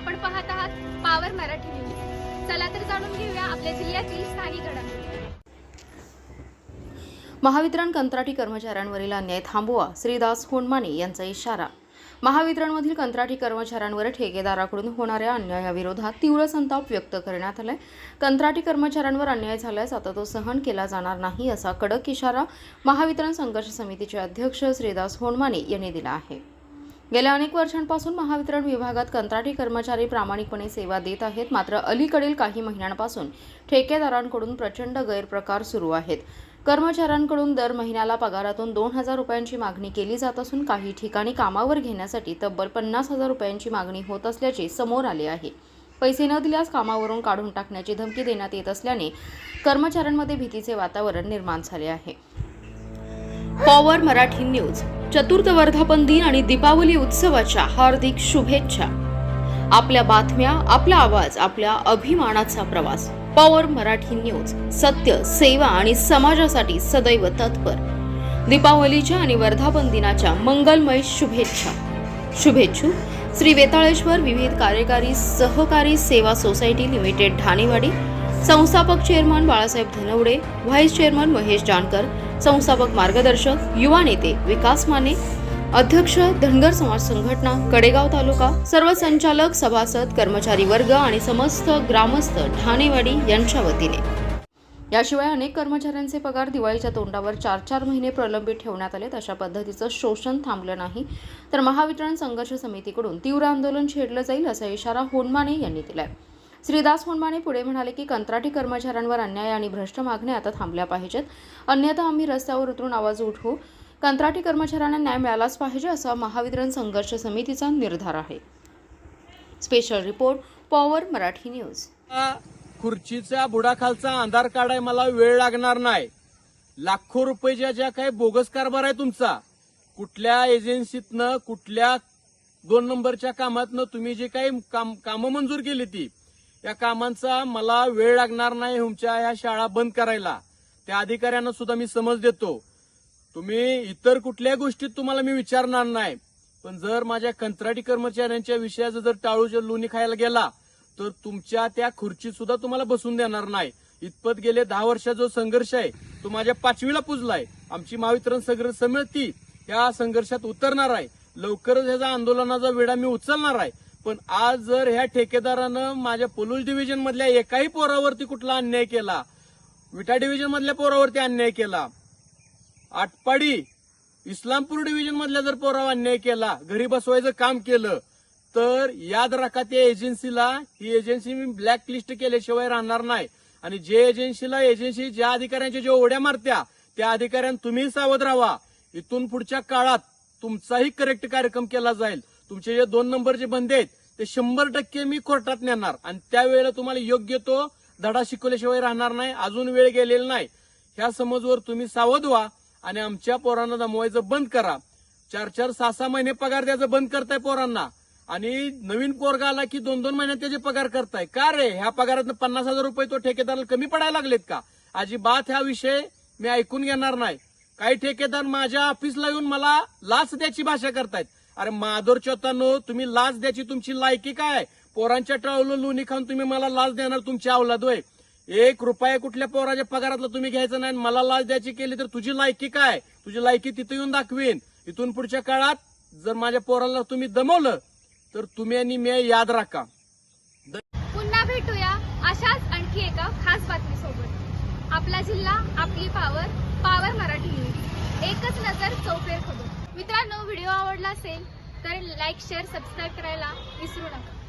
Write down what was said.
आपण पाहत आहात पावर मराठी न्यूज चला तर जाणून घेऊया आपल्या जिल्ह्यातील स्थानिक घडामोडी. महावितरण कंत्राटी कर्मचाऱ्यांवरील अन्याय थांबवा श्रीदास होंडमाने यांचा इशारा. महावितरणमधील कंत्राटी कर्मचाऱ्यांवर ठेकेदाराकडून होणाऱ्या अन्यायाविरोधात तीव्र संताप व्यक्त करण्यात आलाय. कंत्राटी कर्मचाऱ्यांवर अन्याय झाल्यास आता तो सहन केला जाणार नाही असा कडक इशारा महावितरण संघर्ष समितीचे अध्यक्ष श्रीदास होंडमाने यांनी दिला आहे. गेल्या अनेक वर्षांपासून महावितरण विभागात कंत्राटी कर्मचारी प्रामाणिकपणे सेवा देत आहेत. मात्र अलीकडील काही महिन्यांपासून ठेकेदारांकडून प्रचंड गैरप्रकार सुरू आहेत. कर्मचाऱ्यांकडून दर महिन्याला पगारातून दोन हजार रुपयांची मागणी केली जात असून काही ठिकाणी कामावर घेण्यासाठी तब्बल पन्नास हजार रुपयांची मागणी होत असल्याचे समोर आले आहे. पैसे न दिल्यास कामावरून काढून टाकण्याची धमकी देण्यात येत असल्याने कर्मचाऱ्यांमध्ये भीतीचे वातावरण निर्माण झाले आहे. Power Marathi news. चतुर्थ वर्धापन दिन आणि दीपावली उत्सवाच्या हार्दिक शुभेच्छा. आपल्या बातम्या आपला आवाज आपल्या अभिमानाचा प्रवास. Power Marathi news. सत्य सेवा आणि समाजासाठी सदैव तत्पर. दीपावलीच्या आणि वर्धापन दिनाच्या मंगलमय शुभेच्छा. शुभेच्छू. श्री वेताळेश्वर विविध कार्यकारी सहकारी सेवा सोसायटी लिमिटेड ठाणेवाडी. संस्थापक chairman Balasaheb Dhanawade vice chairman Mahesh Jankar संस्थापक मार्गदर्शक युवा नेते विकास माने अध्यक्ष धनगर समाज संघटना कडेगाव तालुका सर्व संचालक सभासद कर्मचारी वर्ग आणि समस्त ग्रामस्थ ठाणेवाडी यांच्या वतीने. याशिवाय अनेक कर्मचाऱ्यांचे पगार दिवाळीच्या तोंडावर चार चार महिने प्रलंबित ठेवण्यात आलेत अशा पद्धतीचं शोषण थांबलं नाही. तर महावितरण संघर्ष समितीकडून तीव्र आंदोलन छेडलं जाईल असा इशारा होनमाने यांनी दिलाय. श्रीदास होनमाने पुढे म्हणाले की कंत्राटी कर्मचाऱ्यांवर अन्याय आणि भ्रष्ट मागण्या आता थांबल्या पाहिजेत. अन्यथा आम्ही रस्त्यावर उतरून आवाज उठवू कंत्राटी कर्मचाऱ्यांना न्याय मिळालाच पाहिजे असा महावितरण संघर्ष समितीचा निर्धार आहे. Special report power Marathi news. खुर्चीचा खुर्चीच्या बुडाखालचा अंधार काढाय मला वेळ लागणार नाही. लाखो रुपयाच्या ज्या काही बोगस कारभार आहे तुमचा कुठल्या एजन्सीतनं कुठल्या दोन नंबरच्या कामातनं तुम्ही जे काही काम कामं मंजूर केली ती या कामांचा मला वेळ लागणार नाही तुमच्या ह्या शाळा बंद करायला. त्या अधिकाऱ्यांना सुद्धा मी समज देतो. तुम्ही इतर कुठल्याही गोष्टीत तुम्हाला मी विचारणार नाही. पण जर माझ्या कंत्राटी कर्मचाऱ्यांच्या विषयाचं जर टाळू लोणी खायला गेला तर तुमच्या त्या खुर्चीत सुद्धा तुम्हाला बसून देणार नाही. इतपत गेले दहा वर्षाचा जो संघर्ष आहे तो माझ्या पाचवीला पुजलाय. आमची महावितरण संघर्ष समिती या संघर्षात उतरणार आहे. लवकरच ह्याचा आंदोलनाचा वेळा मी उचलणार आहे. पण आज जर ह्या ठेकेदारानं माझ्या पोलीस डिव्हिजन मधल्या एकाही पोरावरती कुठला अन्याय केला विटा डिव्हिजन मधल्या पोरावरती अन्याय केला आटपाडी इस्लामपूर डिव्हिजन मधल्या जर पोरावर अन्याय केला घरी बसवायचं काम केलं तर याद राखा त्या एजन्सीला ही एजन्सी मी ब्लॅक लिस्ट केल्याशिवाय राहणार नाही. आणि जे एजन्सीला एजन्सी ज्या अधिकाऱ्यांच्या ज्या ओढ्या मारत्या त्या अधिकाऱ्यांना तुम्ही सावध राहा. इथून पुढच्या काळात तुमचाही करेक्ट कार्यक्रम केला जाईल. तुमचे जे दोन नंबरचे बंदे आहेत ते शंभर टक्के मी कोर्टात नेणार. आणि त्यावेळेला तुम्हाला योग्य तो धडा शिकवल्याशिवाय राहणार नाही अजून वेळ गेलेला नाही. ह्या समजवर तुम्ही सावध व्हा आणि आमच्या पोरांना दमवायचं बंद करा. चार चार सहा सहा महिने पगार द्यायचं बंद करताय पोरांना. आणि नवीन पोरगा आला की दोन दोन महिन्यात त्याचे पगार करताय. का रे? ह्या पगारात पन्नास हजार रुपये तो ठेकेदाराला कमी पडायला लागलेत का? अजिबात ह्या विषय मी ऐकून घेणार नाही. काही ठेकेदार माझ्या ऑफिसला येऊन मला लाच द्यायची भाषा करतायत. अरे माधोर चोतानो तुम्ही लाच द्यायची तुमची लायकी काय? पोरांच्या टाळलं लोणी खाऊन तुम्ही मला लाच देणार तुमची अवलाद होय. एक रुपया कुठल्या पोराच्या पगारातला तुम्ही घ्यायचं नाही मला लाच द्यायची केली तर तुझी लायकी काय? तुझी लायकी तिथे येऊन दाखवीन. इथून पुढच्या काळात जर माझ्या पोराला तुम्ही दमवलं तर तुम्ही आणि मी याद राखा. पुन्हा भेटूया अशाच आणखी एका खास बातमीसोबत. आपला जिल्हा आपली पावर पावर मराठी. एकच नजर चौफेर खबर मित्रांनो व्हिडिओ आवडला असेल तर लाईक शेअर सबस्क्राईब करायला विसरू नका.